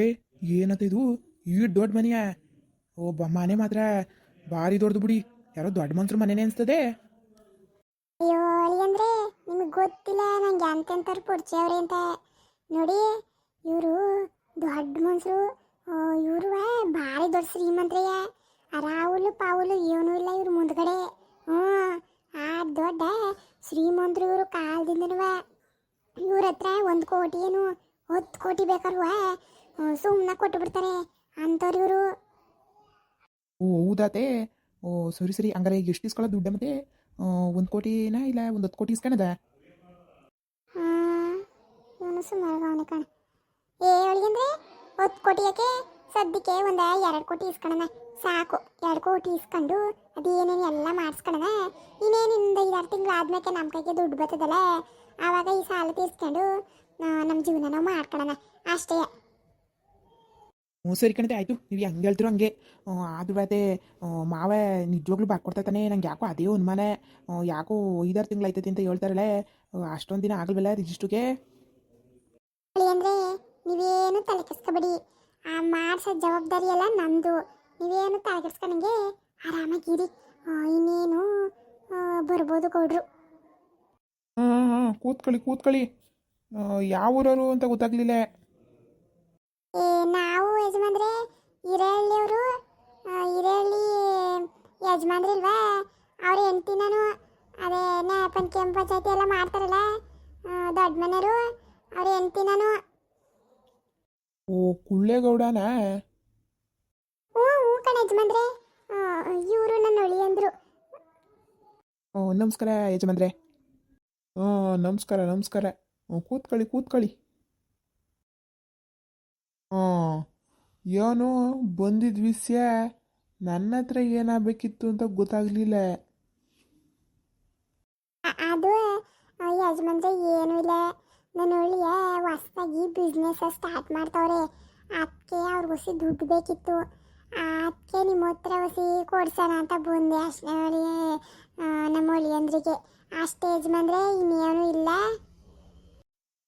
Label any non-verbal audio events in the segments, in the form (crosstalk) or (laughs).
ಏ ಏನಂತ ಇದು ಈ ದೊಡ್ಡ ಮನೆಯ? ಒಬ್ಬ ಮನೆ ಮಾತ್ರ. ಭಾರಿ ದೊಡ್ಡದು ಬಿಡಿ. ಯಾರೋ ದೊಡ್ಡ ಮನ್ಸ್ರ ಮನೆನೇ ಅನ್ಸ್ತದೆ. ಅಯ್ಯೋ, ಅಳಿ ಅಂದ್ರೆ ನಿಮಗೆ ಗೊತ್ತಿಲ್ಲ. ನಂಗೆ ಎಂತೆಂಥವ್ರು ಪರಿಚಯ ಅವ್ರೆ ಅಂತ. ನೋಡಿ, ಇವರು ದೊಡ್ಡ ಮನುಷ್ಯರು ಇವರು ಭಾರಿ ದೊಡ್ಡ ಶ್ರೀಮಂತ್ರಯ್ಯ ರಾಹುಲು ಪಾವುಲು ಏನೂ ಇಲ್ಲ ಇವ್ರು ಮುಂದ್ಗಡೆ. ಹ್ಞೂ, ಆ ದೊಡ್ಡ ಶ್ರೀಮಂತರು ಇವರು ಕಾಲದಿಂದನೂ ಇವ್ರ ಹತ್ರ ಒಂದು ಕೋಟಿ ಏನು ಹತ್ತು ಕೋಟಿ ಬೇಕಾರುವ ಸುಮ್ಮನೆ ಕೊಟ್ಟು ಬಿಡ್ತಾರೆ ಅಂಥವ್ರು ಇವರು. ಓ ಹೌದಾತೆ. ಓ ಸರಿ ಸರಿ. ಹಂಗಾರೆ ಈಗ ಎಷ್ಟು ಇಸ್ಕೊಳ್ಳೋ ದುಡ್ಡು ಮತ್ತೆ? ಒಂದು ಕೋಟಿನಾ ಇಲ್ಲ ಒಂದು ಹತ್ತು ಕೋಟಿ ಇಸ್ಕಣದ ಇವನು ಸುಮಾರು ಅವನ ಕಣ. ಏ ಅವಳಿಗಂದ್ರೆ ಹತ್ತು ಕೋಟಿ ಯಾಕೆ? ಸದ್ಯಕ್ಕೆ ಒಂದು ಎರಡು ಕೋಟಿ ಇಸ್ಕೊಳ್ಳೋಣ ಸಾಕು ಎರಡು ಕೋಟಿ ಇಸ್ಕೊಂಡು ಅದೇನೇನು ಎಲ್ಲ ಮಾಡಿಸ್ಕೊಳ್ಳೋಣ ಇನ್ನೇನಿಂದ ಐದಾರು ತಿಂಗಳು ಆದ್ಮೇಲೆ ನಮ್ಮ ಕೈಗೆ ದುಡ್ಡು ಬರ್ತದಲ್ಲ? ಆವಾಗ ಈ ಸಾಲ ತೀರ್ಸ್ಕೊಂಡು ನಮ್ಮ ಜೀವನ ನಾವು ಮಾಡ್ಕೊಳ್ಳೋಣ ಅಷ್ಟೇ. ಹ್ಞೂ ಸರಿ ಕಣತೆ ಆಯಿತು ನೀವು ಹೆಂಗೆ ಹೇಳ್ತಿರೋ ಹಂಗೆ. ಆದ್ರೂ ಅದೇ ಮಾವ ನಿಜವಾಗ್ಲೂ ಬರ್ಕೊಡ್ತಾನೆ ನಂಗೆ ಯಾಕೋ ಅದೇ ಅನುಮಾನ. ಯಾಕೋ ಐದಾರು ತಿಂಗಳು ಆಯ್ತೈತಿ ಅಂತ ಹೇಳ್ತಾರಲ್ಲ ಅಷ್ಟೊಂದು ದಿನ ಆಗಲ್ವಲ್ಲ ರಿಜಿಸ್ಟ್ರಿಗೆ? ಅಂದ್ರೆ ನೀವೇನು ತಲೆ ಕೆಡ್ಸ್ಕೊಬೇಡಿ. ಆ ಮಾಡ್ಸ ಜವಾಬ್ದಾರಿ ಎಲ್ಲ ನಂದು. ನೀವೇನು ತಲೆ ನಂಗೆ. ಆರಾಮಾಗಿರಿ ಇನ್ನೇನು ಬರ್ಬೋದು ಗೌಡ್ರು. ಹಾಂ ಹಾಂ ಕೂತ್ಕೊಳ್ಳಿ ಕೂತ್ಕೊಳ್ಳಿ. ಯಾವ ಊರವರು ಅಂತ ಗೊತ್ತಾಗ್ಲಿಲ್ಲ. ನಾವು ಯಜಮಾನ್ರೆ ಹಿರೇಹಳ್ಳಿಯವರು ಹಿರೇಹಳ್ಳಿ ಯಜಮಾನ್ರಿಲ್ವಾ ಅವ್ರ ಹೆಂಡ್ತಿ ನಾನು. ಅದೇ ಕೆಂಪು ಪಂಚಾಯತಿ ಎಲ್ಲ ಮಾಡ್ತಾರಲ್ಲ ದೊಡ್ಡ ಮನೆಯವರು ಅವ್ರ ಹೆಂಡ್ತಿ ನಾನು. ಓ ಕುಳ್ಳೇಗೌಡನ? ಹ್ಞೂ ಹ್ಞೂ ಕಣ ಯಜಮಾನ್ರೆ. ಇವರು ನನ್ನ ಒಳಿ ಅಂದರು. ಓ ನಮಸ್ಕಾರ ಯಜಮಾನ್ರೆ. ಹಾಂ ನಮಸ್ಕಾರ ನಮಸ್ಕಾರ. ಕೂತ್ಕೊಳ್ಳಿ ಕೂತ್ಕೊಳ್ಳಿ. ಹಾಂ ಏನೋ ಬಂದಿದ್ ವಿಷಯ ನನ್ನತ್ರ ಏನಾಗಬೇಕಿತ್ತು ಅಂತ ಗೊತ್ತಾಗ್ಲಿಲ್ಲ. ಅದು ಆ, ಯಜಮಾನ್ರೆ ಏನೂ ಇಲ್ಲ. ನನ್ನ ಒಳ್ಳೆಯ ಹೊಸ್ದಾಗಿ ಬಿಸ್ನೆಸ್ ಸ್ಟಾರ್ಟ್ ಮಾಡ್ತಾವ್ರೆ. ಅದಕ್ಕೆ ಅವ್ರಿಗೆ ಹೊಸಿ ದುಡ್ಡು ಬೇಕಿತ್ತು. ಅದಕ್ಕೆ ನಿಮ್ಮ ಹತ್ರ ಹೊಸಿ ಕೊಡ್ಸೋಣ ಅಂತ ಬಂದೆ ಅಷ್ಟೇ ನಮ್ಮ ಒಳ್ಳೆಯಂದ್ರಿಗೆ. ಅಷ್ಟೇ ಯಜಮಾನ್ರೆ ಇನ್ನೇನು ಇಲ್ಲ.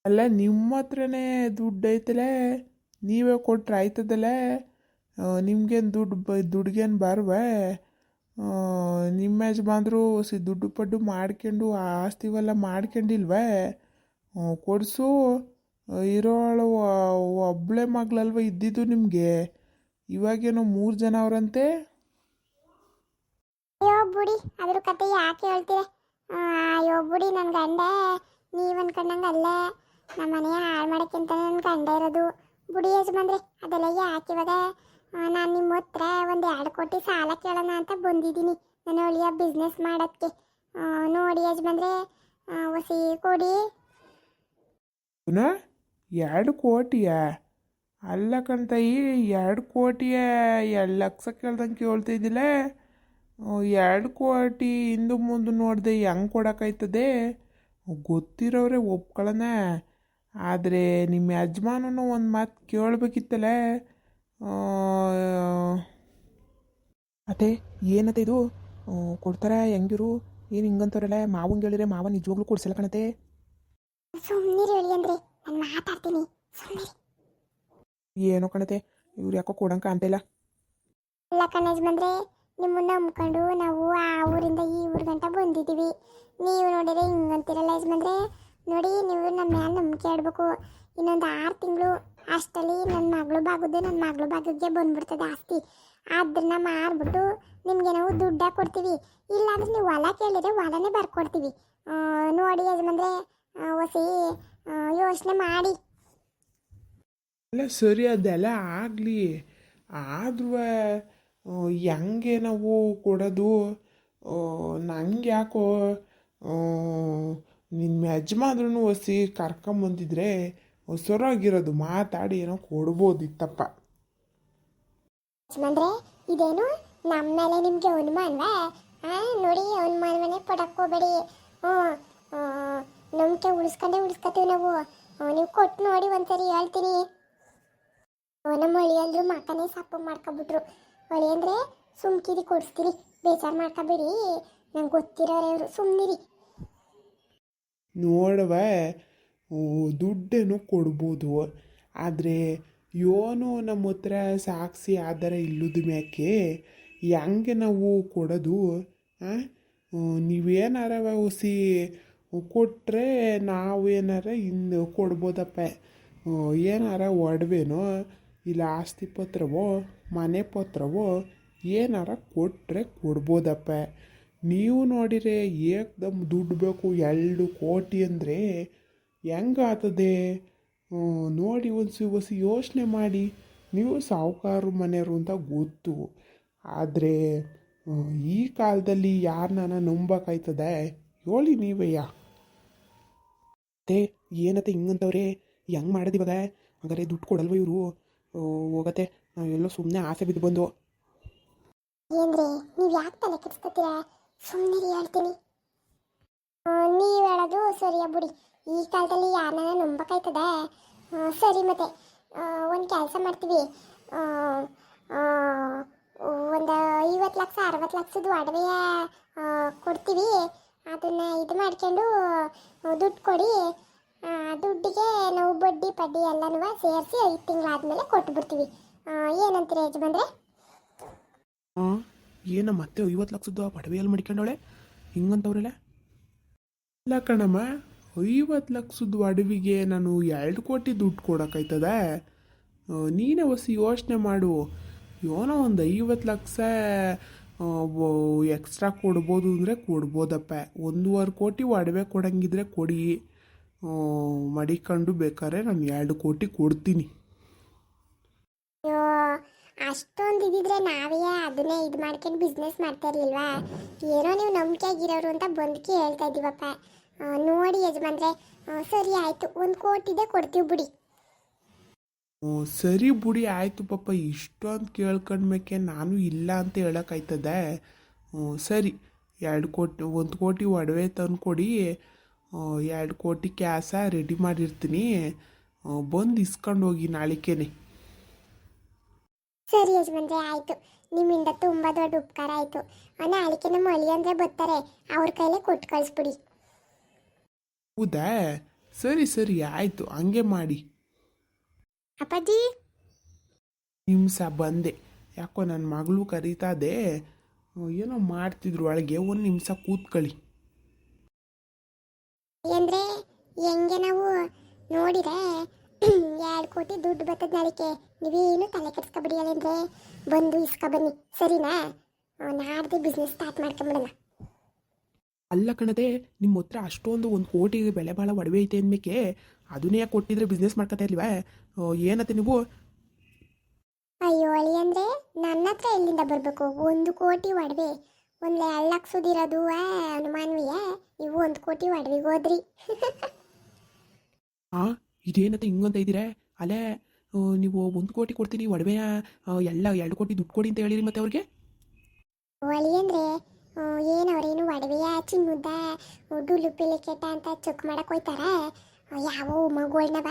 ಅಲ್ಲ ನಿಮ್ಮ ಹತ್ರನೇ ದುಡ್ಡು ಐತಲ್ಲ ನೀವೇ ಕೊಟ್ರೆ ಆಯ್ತದಲ್ಲೇ? ನಿಮ್ಗೇನು ದುಡ್ಡು ಬ, ದುಡ್ಗೇನು ಬರುವೆ? ನಿಮ್ಮ ಯಜಮಾನ್ರು ಸಿ, ದುಡ್ಡು ಪಡ್ಡು ಮಾಡ್ಕೊಂಡು ಆಸ್ತಿವೆಲ್ಲ ಮಾಡ್ಕೊಂಡಿಲ್ವೇ? ಕೊಡಿಸು. ಇರೋಳು ಒಬ್ಬಳೆ ಮಗಳಲ್ವ ಇದ್ದಿದ್ದು ನಿಮಗೆ? ಇವಾಗೇನೋ ಮೂರು ಜನ ಅವರಂತೆ? ಅಯ್ಯೋ ಅದ್ರ ಕತೆ ಯಾಕೆ ಹೇಳ್ತೀರ? ಅಯ್ಯೋ ನನ್ನ ಗಂಡ, ನೀವು ಅನ್ಕೊಂಡಂಗೆ ಅಲ್ಲ ನಮ್ಮ ಮನೆಯ ಹಾಳು ಮಾಡೋಕ್ಕಿಂತ ನನ್ನ ಗಂಡ ಇರೋದು. ಬುಡಿ ಯಜಮಾನ್ರೆ, ಅದೆಲ್ಲ ಯಾಕೆ ಇವಾಗ? ನಾನು ನಿಮ್ಮ ಹತ್ರ ಒಂದು ಎರಡು ಕೋಟಿ ಸಾಲ ಕೇಳೋಣ ಅಂತ ಬಂದಿದ್ದೀನಿ. ನನ್ನ ಒಳ್ಳೆಯ ಬಿಸ್ನೆಸ್ ಮಾಡೋಕ್ಕೆ. ನೋಡಿ ಯಜಮಾನ್ರೆ ಹೊಸಿ ಕೊಡಿ. ಎರಡು ಕೋಟಿಯ? ಅಲ್ಲ ಕಣ್ತಾಯಿ, ಎರಡು ಕೋಟಿಯ ಎರಡು ಲಕ್ಷ ಕೇಳ್ದಂಗೆ ಕೇಳ್ತಿದ್ದಿಲ್ಲ? ಎರಡು ಕೋಟಿ ಹಿಂದೆ ಮುಂದೆ ನೋಡಿದೆ ಹೆಂಗೆ ಕೊಡೋಕ್ಕಾಯ್ತದೆ? ಗೊತ್ತಿರೋರೆ ಒಪ್ಕೊಳ್ಳೋಣ ಆದರೆ ನಿಮ್ಮ ಯಜಮಾನನು ಒಂದು ಮಾತು ಕೇಳಬೇಕಿತ್ತಲೇ? ಅತ್ತೆ ಏನತ್ತೆ ಇದು? ಕೊಡ್ತಾರೆ ಹೆಂಗಿರು? ಏನು ಹಿಂಗಂತಾರಲ್ಲ ಮಾವಂಗೆ ಹೇಳಿದ್ರೆ ಮಾವ ನಿಜವಾಗ್ಲೂ ಕೊಡ್ಸಲ್ಲ ಕಣತೆ ಏನೋ ಕಣತೆ ಇವ್ರು ಯಾಕೋ ಕೊಡಂಕ ಅಂತಿಲ್ಲ ಇಲ್ಲ. ಕಣೇಜ್ ಬಂದ್ರೆ ನಿಮ್ಮನ್ನ ನಂಬ್ಕೊಂಡು ನಾವು ಆ ಊರಿಂದ ಈ ಊರ್ ಗಂಟ ಬಂದಿದ್ದೀವಿ. ನೀವು ನೋಡಿದ್ರೆ ಹಿಂಗಂತಿರಲ್ಲ ಯಜಮಾನ್ರೆ. ನೋಡಿ ನೀವು ನಮ್ಮ ಮ್ಯಾಲ ನಂಬಿಕೆ ಇಡಬೇಕು. ಇನ್ನೊಂದು ಆರು ತಿಂಗಳು ಅಷ್ಟಲ್ಲಿ ನನ್ನ ಮಗಳು ಬಾಗುದು ನನ್ನ ಮಗಳು ಬಾಗಿಗೆ ಬಂದ್ಬಿಡ್ತದೆ ಆಸ್ತಿ. ಅದನ್ನ ಮಾರ್ಬಿಟ್ಟು ನಿಮಗೆ ನಾವು ದುಡ್ಡ ಕೊಡ್ತೀವಿ. ಇಲ್ಲಾಂದ್ರೆ ನೀವು ಹೊಲ ಕೇಳಿದ್ರೆ ಹೊಲನೇ ಬರ್ಕೊಡ್ತೀವಿ. ನೋಡಿ ಯಜಮಾನ್ರೆ ಆ, ಹೊಸಿ ಯೋಚನೆ ಮಾಡಿ. ಅಲ್ಲ ಸರಿ ಅದೆಲ್ಲ ಆಗಲಿ. ಆದ್ರೂ ಹೆಂಗೆ ನಾವು ಕೊಡೋದು? ನಂಗೆ ಯಾಕೋ ನಿಮ್ಮ ಯಜಮಾನ್ರೂ ಒಸಿ ಕರ್ಕೊಂಬಂದಿದ್ರೆ ಹೊಸರಾಗಿರೋದು ಮಾತಾಡಿ ಏನೋ ಕೊಡ್ಬೋದಿತ್ತಪ್ಪ. ಇದೇನು? ನಮ್ಮ ಮೇಲೆ ನಿಮಗೆ ಹಾಂ ನೋಡಿ, ಅನುಮಾನವನ್ನೇ ಪಡಕ್ಕೆ ಹೋಗ್ಬೇಡಿ. ಹ್ಞೂ ನಂಬಿಕೆ ಉಳಿಸ್ಕೊಂಡೇ ಉಳಿಸ್ಕೊತೀವಿ ನಾವು. ನೀವು ಕೊಟ್ಟು ನೋಡಿ, ಒಂದ್ಸರಿ ಹೇಳ್ತೀನಿ. ನಮ್ಮ ನಮ್ಮ ಹೊಳಿಯಂದ್ರು ಮಕ್ಕನೇ ಸಪ್ಪು ಮಾಡ್ಕೊಬಿಟ್ರು. ಹೊಳಿ ಅಂದರೆ ಸುಮ್ಕಿರಿ ಕೊಡಿಸ್ತೀರಿ, ಬೇಜಾರು ಮಾಡ್ಕೊಬೇಡಿ. ನಂಗೆ ಗೊತ್ತಿರೋರು ಸುಮ್ಮನಿರಿ ನೋಡವ ದುಡ್ಡೇನು ಕೊಡ್ಬೋದು. ಆದರೆ ಯೋನು ನಮ್ಮ ಹತ್ರ ಸಾಕ್ಷಿ ಆಧಾರ ಇಲ್ಲದ ಮ್ಯಾಕೆ ಹೆಂಗೆ ನಾವು ಕೊಡೋದು? ನೀವೇನಾರ ಹೊಸಿ ಕೊಟ್ಟರೆ ಏನಾರ ಇನ್ನು ಕೊಡ್ಬೋದಪ್ಪ. ಏನಾರ ಒಡವೆನೋ, ಇಲ್ಲ ಆಸ್ತಿ ಪತ್ರವೋ, ಮನೆ ಪತ್ರವೋ ಏನಾರ ಕೊಟ್ಟರೆ ಕೊಡ್ಬೋದಪ್ಪ. ನೀವು ನೋಡಿರೆ ಏಕ್ದಮ್ ದುಡ್ಡು ಬೇಕು, ಎರಡು ಕೋಟಿ ಅಂದರೆ ಹೆಂಗಾತದೆ? ನೋಡಿ ಒಂದು ಒಸಿ ಯೋಚನೆ ಮಾಡಿ. ನೀವು ಸಾಹುಕಾರ ಮನೆಯವರು ಅಂತ ಗೊತ್ತು. ಆದರೆ ಈ ಕಾಲದಲ್ಲಿ ಯಾರನ್ನ ನಂಬಕಾಯ್ತದೆ? ಹೇಳಿ ನೀವಯ್ಯ. ಮತ್ತೆ ಏನತ್ತೆ ಹಿಂಗಂತವ್ರೆ? ಹೆಂಗೆ ಮಾಡೋದು ಇವಾಗ ಹಾಗಾದ್ರೆ ದುಡ್ಡು ಕೊಡಲ್ವ ಇವರು? ಹೋಗತ್ತೆ. ನಾವೆಲ್ಲೋ ಸುಮ್ಮನೆ ಆಸೆ ಬಿದ್ದು ಬಂದು ಏನ್ರಿ, ನೀವು ಯಾಕೆ ತಲೆ ಕೆಡಿಸ್ಕೊತೀರಾ? ಸುಮ್ಮನೆ ಹೇಳ್ತೀನಿ. ನೀವು ಹೇಳೋದು ಸರಿಯಾ ಬಿಡಿ. ಈ ಕಾಲದಲ್ಲಿ ಯಾರನ್ನ ನಂಬಕಾಯ್ತದೆ? ಸರಿ ಮತ್ತೆ ಒಂದು ಕೆಲಸ ಮಾಡ್ತೀವಿ. ಒಂದು ಐವತ್ತು ಲಕ್ಷ ಅರವತ್ತು ಲಕ್ಷದ ಒಡವೆಯ ಆ, ಕೊಡ್ತೀವಿ. ಅದನ್ನ ಇದು ಮಾಡ್ಕೊಂಡು ದುಡ್ಡು ಕೊಡಿ. ದುಡ್ಡಿಗೆ ನಾವು ಬಡ್ಡಿ ಪಡ್ಡಿ ಎಲ್ಲನೂ ಸೇರಿಸಿ ಐದು ತಿಂಗಳಾದ್ಮೇಲೆ ಕೊಟ್ಟುಬಿಡ್ತೀವಿ ಏನಂತೀರಿ ಯಜಮಾನ್ರೆ? ಏನ ಮತ್ತೆ ಐವತ್ತು ಲಕ್ಷದ್ದು ಆ ಪಡವೆಯಲ್ಲಿ ಮಡ್ಕೊಂಡವಳೆ? ಹಿಂಗಂತವ್ರಲ್ಲ? ಇಲ್ಲ ಕಣಮ್ಮ, ಐವತ್ತು ಲಕ್ಷದ ಅಡವಿಗೆ ನಾನು ಎರಡು ಕೋಟಿ ದುಡ್ಡು ಕೊಡೋಕ್ಕಾಯ್ತದ ನೀನೇ ಹೊಸ ಯೋಚನೆ ಮಾಡು. ಏನೋ ಒಂದು ಐವತ್ತು ಲಕ್ಷ ಎಕ್ಸ್ಟ್ರಾ ಕೊಡ್ಬೋದು ಅಂದರೆ ಕೊಡ್ಬೋದಪ್ಪ. ಒಂದೂವರೆ ಕೋಟಿ ಒಡವೆ ಕೊಡಂಗಿದ್ರೆ ಕೊಡಿ. ಮಡಿಕೊಂಡು ಬೇಕಾದ್ರೆ ನಾನು ಎರಡು ಕೋಟಿ ಕೊಡ್ತೀನಿ. ಅಷ್ಟೊಂದು ಇದಿದ್ರೆ ನಾವೇ ಅದನ್ನೇ ಇದು ಮಾಡ್ಕೊಂಡು ಬಿಸ್ನೆಸ್ ಮಾಡ್ತಾ ಇರ್ಲಿಲ್ವಾ? ಏನೋ ನೀವು ನಂಬಿಕೆ ಆಗಿರೋರು ಅಂತ ಬಂದ್ಕೆ ಹೇಳ್ತಾ ಇದ್ದೀವಪ್ಪ. ನೋಡಿ ಯಜಮಾನ್ರೆ ಸರಿ ಆಯಿತು ಒಂದು ಕೋಟಿದೆ ಕೊಡ್ತೀವಿ ಬಿಡಿ. ಹ್ಞೂ, ಸರಿ ಬಿಡಿ ಆಯಿತು ಪಾಪ ಇಷ್ಟೊಂದು ಕೇಳ್ಕೊಂಡ್ಮೇಕೆ ನಾನು ಇಲ್ಲ ಅಂತ ಹೇಳೋಕ್ಕಾಯ್ತದೆ ಸರಿ ಎರಡು ಕೋಟಿ ಒಂದು ಕೋಟಿ ಒಡವೆ ತಂದ್ಕೊಡಿ ಎರಡು ಕೋಟಿ ಕ್ಯಾಸ ರೆಡಿ ಮಾಡಿರ್ತೀನಿ. ಬಂದು ಇಸ್ಕೊಂಡು ಹೋಗಿ ನಾಳಿಕೆನೆ. ಸರಿ ಯಜಮಾನ್ರೆ ಆಯಿತು. ನಿಮ್ಮಿಂದ ತುಂಬ ದೊಡ್ಡ ಉಪಕಾರ ಆಯಿತು. ನಾಳಿಕೆ ನಮ್ಮ ಅಳಿ ಅಂದರೆ ಬರ್ತಾರೆ. ಅವ್ರ ಕೈಲೇ ಕೊಟ್ಟು ಕಳಿಸ್ಬಿಡಿ ಹೌದಾ? ಸರಿ ಸರಿ ಆಯಿತು. ಹಂಗೆ ಮಾಡಿ. ಅಪ್ಪಾಜಿ? ನಿಮ್ಸ ಬಂದೆ. ಯಾಕೋ ನನ್ನ ಮಗಳು ಕರೀತಾದೆ. ಏನೋ ಮಾಡ್ತಿದ್ರು ಒಳಗೆ ಒಂದು ನಿಮಿಷ ಕೂತ್ಕೊಳ್ಳಿ ಅಂದ್ರೆ ಹೆಂಗೆ ನಾವು ನೋಡಿರೆ ಎರಡು ಕೋಟಿ ದುಡ್ಡು ಬರ್ತದ ನಾಳಿಕೆ. ನೀವೇನು ತಲೆ ಕೆಡ್ಸ್ಕೊಬಿಡಿ ಅಂದ್ರೆ? ಬಂದು ಇಸ್ಕೊ ಬನ್ನಿ. ಸರಿನಾ? ನಾಡ್ದು ಬಿಸ್ನೆಸ್ ಸ್ಟಾರ್ಟ್ ಮಾಡ್ಕೊಂಬಿಡೋಣ. ಅಲ್ಲ ಕಣದೆ ನಿಮ್ಮ ಹತ್ರ ಅಷ್ಟೊಂದು ಒಂದು ಕೋಟಿ ಬೆಲೆ ಭಾಳ ಒಡವೆ ಐತೆ ಅಂದಮೇಕೆ ಅದನ್ನೇ ಕೊಟ್ಟಿದ್ರೆ ಬಿಸ್ನೆಸ್ ಮಾಡ್ಕೊತಾ ಇಲ್ವಾ? ಏನತ್ತೆ ನೀವು? ಅಯ್ಯೋ ಅಳಿ ಅಂದ್ರೆ ನನ್ನ ಹತ್ರ ಎಲ್ಲಿಂದ ಬರಬೇಕು? ಒಂದು ಕೋಟಿ ಒಡವೆ. ಒಂದು ಎರಡು ಲಕ್ಷದಿರೋದು ಅನುಮಾನವಿಯ ನೀವು ಒಂದು ಕೋಟಿ ಒಡವೆಗೆ ಹೋದ್ರಿ. (laughs) ಹಾಂ ಇದೇನತ್ತೆ ಹಿಂಗಂತ ಇದ್ದೀರ? ಅಲ್ಲೇ ನೀವು ಒಂದು ಕೋಟಿ ಕೊಡ್ತೀನಿ ಒಡವೆ ಎಲ್ಲ ಎರಡು ಕೋಟಿ ದುಡ್ಡು ಕೊಡಿ ಅಂತ ಹೇಳಿರಿ ಮತ್ತೆ ಅವ್ರಿಗೆ? ಒಳಿ ಅಂದ್ರೆ ಏನು ಅವ್ರೇನು ಒಡವೆಯ ಚಿನ್ನದ ಡುಲು ಪಿಲಿಕೆಟ ಅಂತ ಚೆಕ್ ಮಾಡಕ್ಕೆ ಹೋಯ್ತಾರ? ಯಾವ ಮಗುಗಳನ್ನವ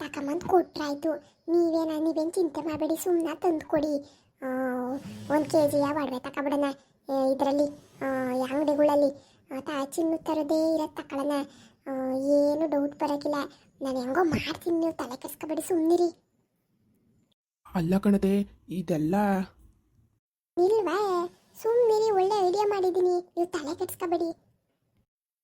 ತಕೊಂಬಂದು ಕೊಟ್ರಾಯ್ತು. ನೀವೇನ ನೀವೇನು ಚಿಂತೆ ಮಾಡಬೇಡಿ ಸುಮ್ಮನೆ ತಂದು ಕೊಡಿ. ಒಂದು ಕೆ ಜಿಯ ಒಡವೆ ತಗೊಬಿಡೋಣ ಇದರಲ್ಲಿ ಅಂಗಡಿಗಳಲ್ಲಿ ಚಿನ್ನ ಥರದೇ ಇರೋದು ತಗೊಳ್ಳೋಣ ಆ, ಏನು ಡೌಟ್ ಬರೋಕ್ಕಿಲ್ಲ ನಾನು ಹೆಂಗೋ ಮಾಡ್ತೀನಿ ನೀವು ತಲೆ ಕೆಸ್ಕೊಬೇಡಿ ಸುಮ್ಮನಿರಿ ಅಲ್ಲ ಕಣತೆ ಇದೆಲ್ಲ ಇಲ್ವಾ? ಸುಮ್ಮನಿರಿ ಒಳ್ಳೆ ಐಡಿಯಾ ಮಾಡಿದ್ದೀನಿ. ನೀವು ತಲೆ ಕೆಡ್ಸ್ಕೊಬೇಡಿ.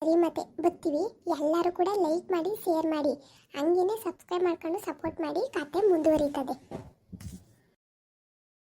ಸರಿ ಮತ್ತೆ ಬರ್ತೀವಿ. ಎಲ್ಲರೂ ಕೂಡ ಲೈಕ್ ಮಾಡಿ ಶೇರ್ ಮಾಡಿ. ಹಂಗೇನೆ ಸಬ್ಸ್ಕ್ರೈಬ್ ಮಾಡ್ಕೊಂಡು ಸಪೋರ್ಟ್ ಮಾಡಿ ಕತೆ ಮುಂದುವರಿತದೆ.